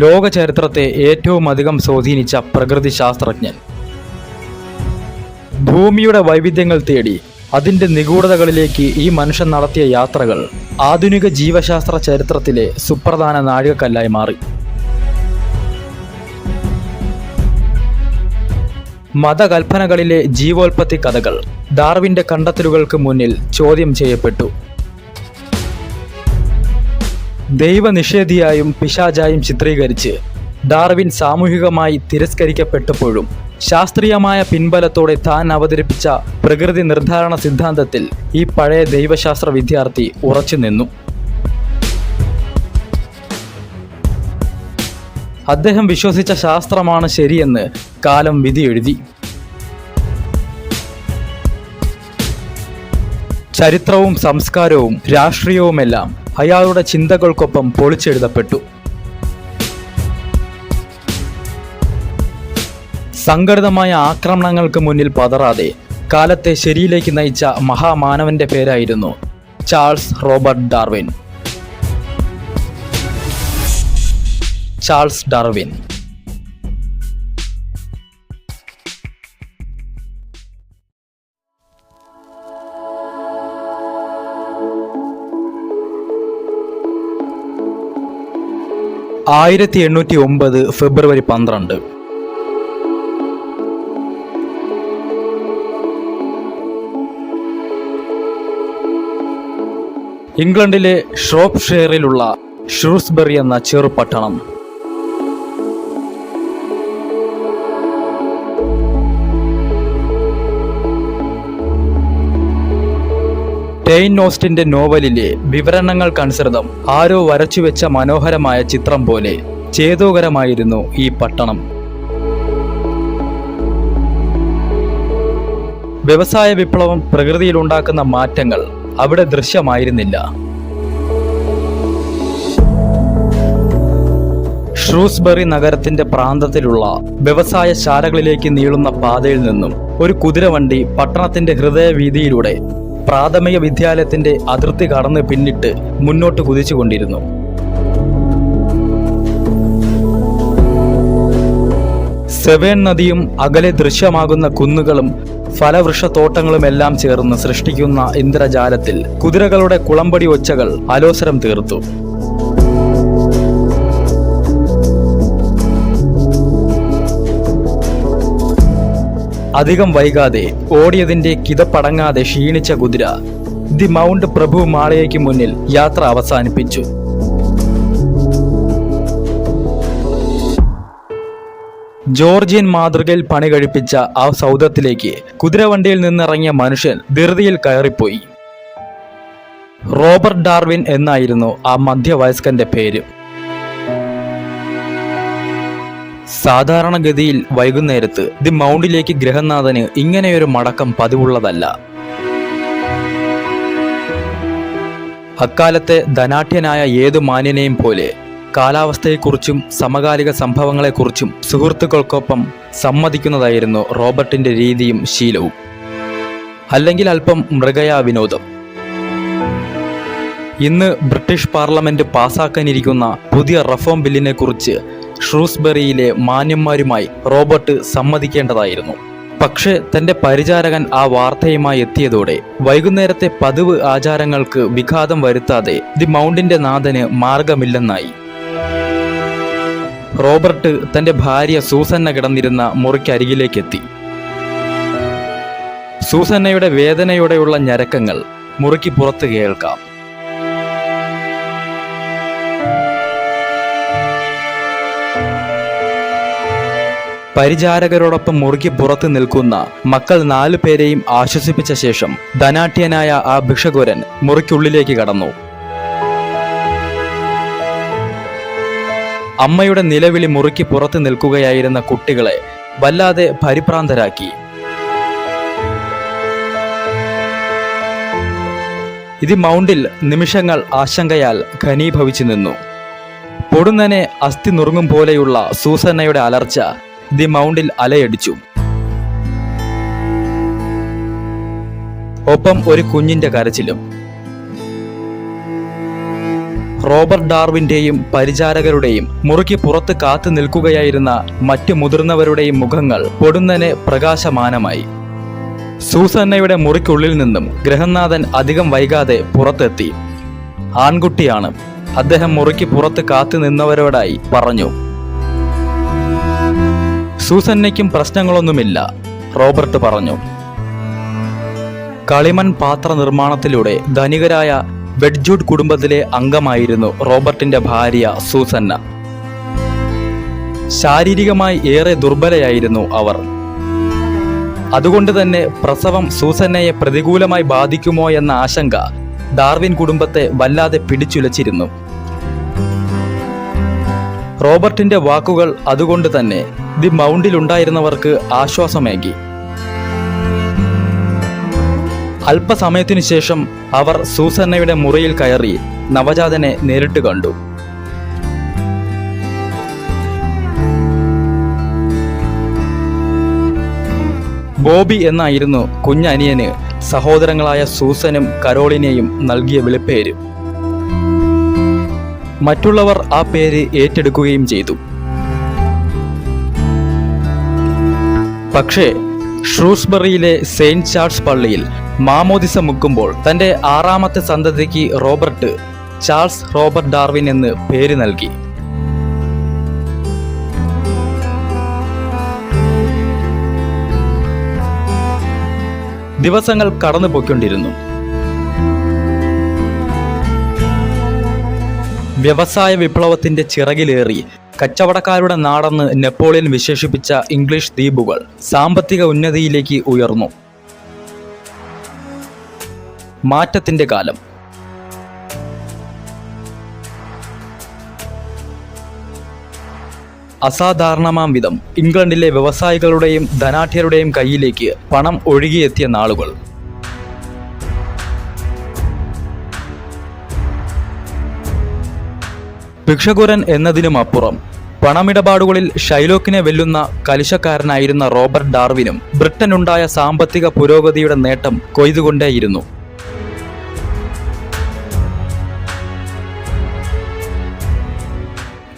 ലോക ചരിത്രത്തെ ഏറ്റവും അധികം സ്വാധീനിച്ച പ്രകൃതി ശാസ്ത്രജ്ഞൻ ഭൂമിയുടെ വൈവിധ്യങ്ങൾ തേടി അതിന്റെ നിഗൂഢതകളിലേക്ക് ഈ മനുഷ്യൻ നടത്തിയ യാത്രകൾ ആധുനിക ജീവശാസ്ത്ര ചരിത്രത്തിലെ സുപ്രധാന നാഴികക്കല്ലായി മാറി. മതകൽപ്പനകളിലെ ജീവോൽപത്തി കഥകൾ ഡാർവിന്റെ കണ്ടെത്തലുകൾക്ക് മുന്നിൽ ചോദ്യം ചെയ്യപ്പെട്ടു. ദൈവനിഷേധിയായും പിശാചായും ചിത്രീകരിച്ച് ഡാർവിൻ സാമൂഹികമായി തിരസ്കരിക്കപ്പെട്ടപ്പോഴും ശാസ്ത്രീയമായ പിൻബലത്തോടെ താൻ അവതരിപ്പിച്ച പ്രകൃതി നിർദ്ധാരണ സിദ്ധാന്തത്തിൽ ഈ പഴയ ദൈവശാസ്ത്ര വിദ്യാർത്ഥി ഉറച്ചുനിന്നു അദ്ദേഹം വിശ്വസിച്ച ശാസ്ത്രമാണ് ശരിയെന്ന് കാലം വിധിയെഴുതി ചരിത്രവും സംസ്കാരവും രാഷ്ട്രീയവുമെല്ലാം അയാളുടെ ചിന്തകൾക്കൊപ്പം പൊളിച്ചെഴുതപ്പെട്ടു. സംഘടിതമായ ആക്രമണങ്ങൾക്ക് മുന്നിൽ പതറാതെ കാലത്തെ ശരിയിലേക്ക് നയിച്ച മഹാമാനവന്റെ പേരായിരുന്നു Charles Robert Darwin. Charles Darwin. ആയിരത്തി എണ്ണൂറ്റി ഒമ്പത് ഫെബ്രുവരി പന്ത്രണ്ട്. ഇംഗ്ലണ്ടിലെ ഷ്രോപ്ഷെയറിലുള്ള ഷ്രൂസ്ബറി എന്ന ചെറുപട്ടണം ടെയിൻ നോസ്റ്റിന്റെ നോവലിലെ വിവരണങ്ങൾക്കനുസൃതം ആരോ വരച്ചുവെച്ച മനോഹരമായ ചിത്രം പോലെ ചേതോകരമായിരുന്നു ഈ പട്ടണം. വ്യവസായ വിപ്ലവം പ്രകൃതിയിലുണ്ടാക്കുന്ന മാറ്റങ്ങൾ അവിടെ ദൃശ്യമായിരുന്നില്ല. ഷ്രൂസ്ബറി നഗരത്തിന്റെ പ്രാന്തത്തിലുള്ള വ്യവസായ ശാലകളിലേക്ക് നീളുന്ന പാതയിൽ നിന്നും ഒരു കുതിരവണ്ടി പട്ടണത്തിന്റെ ഹൃദയവീതിയിലൂടെ പ്രാഥമിക വിദ്യാലയത്തിന്റെ അതിർത്തി കടന്ന് പിന്നിട്ട് മുന്നോട്ട് കുതിച്ചുകൊണ്ടിരുന്നു. സെവേൻ നദിയും അകലെ ദൃശ്യമാകുന്ന കുന്നുകളും ഫലവൃക്ഷത്തോട്ടങ്ങളുമെല്ലാം ചേർന്ന് സൃഷ്ടിക്കുന്ന ഇന്ദ്രജാലത്തിൽ കുതിരകളുടെ കുളമ്പടി ഒച്ചകൾ അലോസരം തീർത്തു. അധികം വൈകാതെ ഓടിയതിന്റെ കിതപ്പടങ്ങാതെ ക്ഷീണിച്ച കുതിര ദി മൗണ്ട് പ്രഭു മാളയ്ക്ക് മുന്നിൽ യാത്ര അവസാനിപ്പിച്ചു. ജോർജിയൻ മാതൃകയിൽ പണി കഴിപ്പിച്ച ആ സൗദത്തിലേക്ക് കുതിരവണ്ടിയിൽ നിന്നിറങ്ങിയ മനുഷ്യൻ ധൃതിയിൽ കയറിപ്പോയി. റോബർട്ട് ഡാർവിൻ എന്നായിരുന്നു ആ മധ്യവയസ്കന്റെ പേര്. സാധാരണഗതിയിൽ വൈകുന്നേരത്ത് ദി മൗണ്ടിലേക്ക് ഗ്രഹനാഥന് ഇങ്ങനെയൊരു മടക്കം പതിവുള്ളതല്ല. അക്കാലത്തെ ധനാഠ്യനായ ഏതു മാന്യനെയും പോലെ കാലാവസ്ഥയെക്കുറിച്ചും സമകാലിക സംഭവങ്ങളെക്കുറിച്ചും സുഹൃത്തുക്കൾക്കൊപ്പം സമ്മതിക്കുന്നതായിരുന്നു റോബർട്ടിന്റെ രീതിയും ശീലവും. അല്ലെങ്കിൽ അല്പം മൃഗയാ വിനോദം ഇന്ന് ബ്രിട്ടീഷ് പാർലമെന്റ് പാസാക്കാനിരിക്കുന്ന പുതിയ റഫോം ബില്ലിനെ കുറിച്ച് ഷ്രൂസ്ബറിയിലെ മാന്യന്മാരുമായി റോബർട്ട് സമ്മതിക്കേണ്ടതായിരുന്നു. പക്ഷേ തന്റെ പരിചാരകൻ ആ വാർത്തയുമായി എത്തിയതോടെ വൈകുന്നേരത്തെ പതിവ് ആചാരങ്ങൾക്ക് വിഘാതം വരുത്താതെ ദി മൗണ്ടിന്റെ നാഥന് മാർഗമില്ലെന്നായി. റോബർട്ട് തന്റെ ഭാര്യ സൂസന്ന കിടന്നിരുന്ന മുറിക്കരികിലേക്കെത്തി. സൂസന്നയുടെ വേദനയോടെയുള്ള ഞരക്കങ്ങൾ മുറിക്ക് പുറത്ത് കേൾക്കാം. പരിചാരകരോടൊപ്പം മുറുകി പുറത്തു നിൽക്കുന്ന മക്കൾ നാലു പേരെയും ആശ്വസിപ്പിച്ച ശേഷം ധനാട്യനായ ആ ഭിക്ഷകുരൻ മുറിക്കുള്ളിലേക്ക് കടന്നു. അമ്മയുടെ നിലവിളി മുറുക്കി പുറത്തു നിൽക്കുകയായിരുന്ന കുട്ടികളെ വല്ലാതെ പരിഭ്രാന്തരാക്കി. ഇത് മൗണ്ടിൽ നിമിഷങ്ങൾ ആശങ്കയാൽ ഘനീഭവിച്ചു നിന്നു. പൊടുന്നനെ അസ്ഥി നുറുങ്ങും പോലെയുള്ള സൂസന്നയുടെ അലർച്ച ദി മൗണ്ടിൽ അലയടിച്ചു. ഒപ്പം ഒരു കുഞ്ഞിന്റെ കരച്ചിലും. റോബർട്ട് ഡാർവിന്റെയും പരിചാരകരുടെയും മുറിക്ക് പുറത്ത് കാത്തു നിൽക്കുകയായിരുന്ന മറ്റു മുതിർന്നവരുടെയും മുഖങ്ങൾ പൊടുന്നനെ പ്രകാശമാനമായി. സൂസന്നയുടെ മുറിക്കുള്ളിൽ നിന്നും ഗ്രഹനാഥൻ അധികം വൈകാതെ പുറത്തെത്തി. ആൺകുട്ടിയാണ്. അദ്ദേഹം മുറിക്ക് പുറത്ത് കാത്തു നിന്നവരോടായി പറഞ്ഞു. സൂസന്നയ്ക്കും പ്രശ്നങ്ങളൊന്നുമില്ല റോബർട്ട് പറഞ്ഞു. കളിമൺ പാത്ര നിർമ്മാണത്തിലൂടെ ധനികരായ ബെഡ്ജൂഡ് കുടുംബത്തിലെ അംഗമായിരുന്നു റോബർട്ടിന്റെ ഭാര്യ സൂസന്ന. ശാരീരികമായി ഏറെ ദുർബലയായിരുന്നു അവർ. അതുകൊണ്ട് തന്നെ പ്രസവം സൂസന്നയെ പ്രതികൂലമായി ബാധിക്കുമോ എന്ന ആശങ്ക ഡാർവിൻ കുടുംബത്തെ വല്ലാതെ പിടിച്ചുലച്ചിരുന്നു. റോബർട്ടിന്റെ വാക്കുകൾ അതുകൊണ്ട് തന്നെ ദി മൗണ്ടിലുണ്ടായിരുന്നവർക്ക് ആശ്വാസമേകി. അല്പസമയത്തിനു ശേഷം അവർ സൂസന്നയുടെ മുറിയിൽ കയറി നവജാതനെ നേരിട്ട് കണ്ടു. ബോബി എന്നായിരുന്നു കുഞ്ഞനിയന് സഹോദരങ്ങളായ സൂസനും കരോളിനെയും നൽകിയ വിളിപ്പേര്. മറ്റുള്ളവർ ആ പേര് ഏറ്റെടുക്കുകയും ചെയ്തു. പക്ഷേ ഷ്രൂസ്ബറിയിലെ സെയിന്റ് ചാൾസ് പള്ളിയിൽ മാമോദിസ മുക്കുമ്പോൾ തന്റെ ആറാമത്തെ സന്തതിക്ക് റോബർട്ട് ചാൾസ് റോബർട്ട് ഡാർവിൻ എന്ന് പേര് നൽകി. ദിവസങ്ങൾ കടന്നു പോയിക്കൊണ്ടിരുന്നു വ്യവസായ വിപ്ലവത്തിന്റെ ചിറകിലേറി കച്ചവടക്കാരുടെ നാടെന്ന് നെപ്പോളിയൻ വിശേഷിപ്പിച്ച ഇംഗ്ലീഷ് ദ്വീപുകൾ സാമ്പത്തിക ഉന്നതിയിലേക്ക് ഉയർന്നു. മാറ്റത്തിന്റെ കാലം. അസാധാരണമാം വിധം ഇംഗ്ലണ്ടിലെ വ്യവസായികളുടെയും ധനാഠ്യരുടെയും കയ്യിലേക്ക് പണം ഒഴുകിയെത്തിയ നാളുകൾ. ഭിക്ഷകുരൻ എന്നതിനുമപ്പുറം പണമിടപാടുകളിൽ ഷൈലോക്കിനെ വെല്ലുന്ന കലിശക്കാരനായിരുന്ന റോബർട്ട് ഡാർവിനും ബ്രിട്ടനുണ്ടായ സാമ്പത്തിക പുരോഗതിയുടെ നേട്ടം കൊയ്തുകൊണ്ടേയിരുന്നു.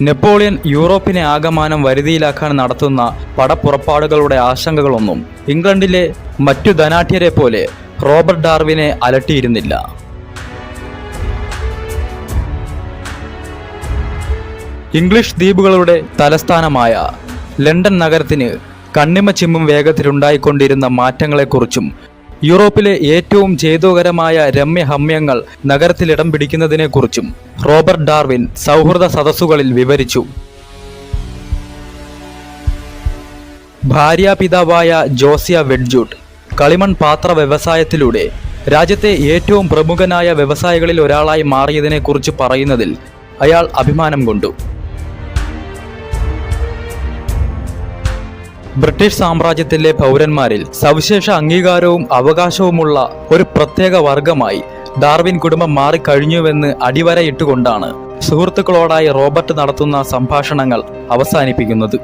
നെപ്പോളിയൻ യൂറോപ്പിനെ ആകമാനം വരുതിയിലാക്കാൻ നടത്തുന്ന പടപ്പുറപ്പാടുകളുടെ ആശങ്കകളൊന്നും ഇംഗ്ലണ്ടിലെ മറ്റു ധനാഠ്യരെ പോലെ റോബർട്ട് ഡാർവിനെ അലട്ടിയിരുന്നില്ല. ഇംഗ്ലീഷ് ദ്വീപുകളുടെ തലസ്ഥാനമായ ലണ്ടൻ നഗരത്തിന് കണ്ണിമ ചിമ്മും വേഗത്തിലുണ്ടായിക്കൊണ്ടിരുന്ന മാറ്റങ്ങളെക്കുറിച്ചും യൂറോപ്പിലെ ഏറ്റവും ചേതോകരമായ രമ്യഹമ്യങ്ങൾ നഗരത്തിൽ ഇടം പിടിക്കുന്നതിനെക്കുറിച്ചും റോബർട്ട് ഡാർവിൻ സൗഹൃദ സദസ്സുകളിൽ വിവരിച്ചു. ഭാര്യാപിതാവായ ജോസിയ വെഡ്ജൂട്ട് കളിമൺ പാത്ര വ്യവസായത്തിലൂടെ രാജ്യത്തെ ഏറ്റവും പ്രമുഖനായ വ്യവസായികളിൽ ഒരാളായി മാറിയതിനെക്കുറിച്ച് പറയുന്നതിൽ അയാൾ അഭിമാനം കൊണ്ടു. ബ്രിട്ടീഷ് സാമ്രാജ്യത്തിലെ പൗരന്മാരിൽ സവിശേഷ അംഗീകാരവും അവകാശവുമുള്ള ഒരു പ്രത്യേക വർഗമായി ഡാർവിൻ കുടുംബം മാറിക്കഴിഞ്ഞുവെന്ന് അടിവരയിട്ടുകൊണ്ടാണ് സുഹൃത്തുക്കളോടായി റോബർട്ട് നടത്തുന്ന സംഭാഷണങ്ങൾ അവസാനിപ്പിക്കുന്നത്.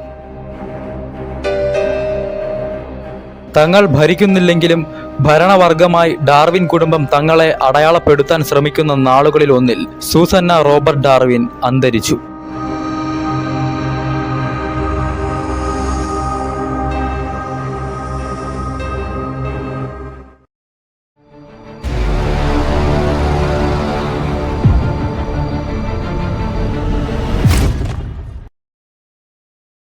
തങ്ങൾ ഭരിക്കുന്നില്ലെങ്കിലും ഭരണവർഗമായി ഡാർവിൻ കുടുംബം തങ്ങളെ അടയാളപ്പെടുത്താൻ ശ്രമിക്കുന്ന നാളുകളിൽ ഒന്നിൽ സൂസന്ന റോബർട്ട് ഡാർവിൻ അന്തരിച്ചു.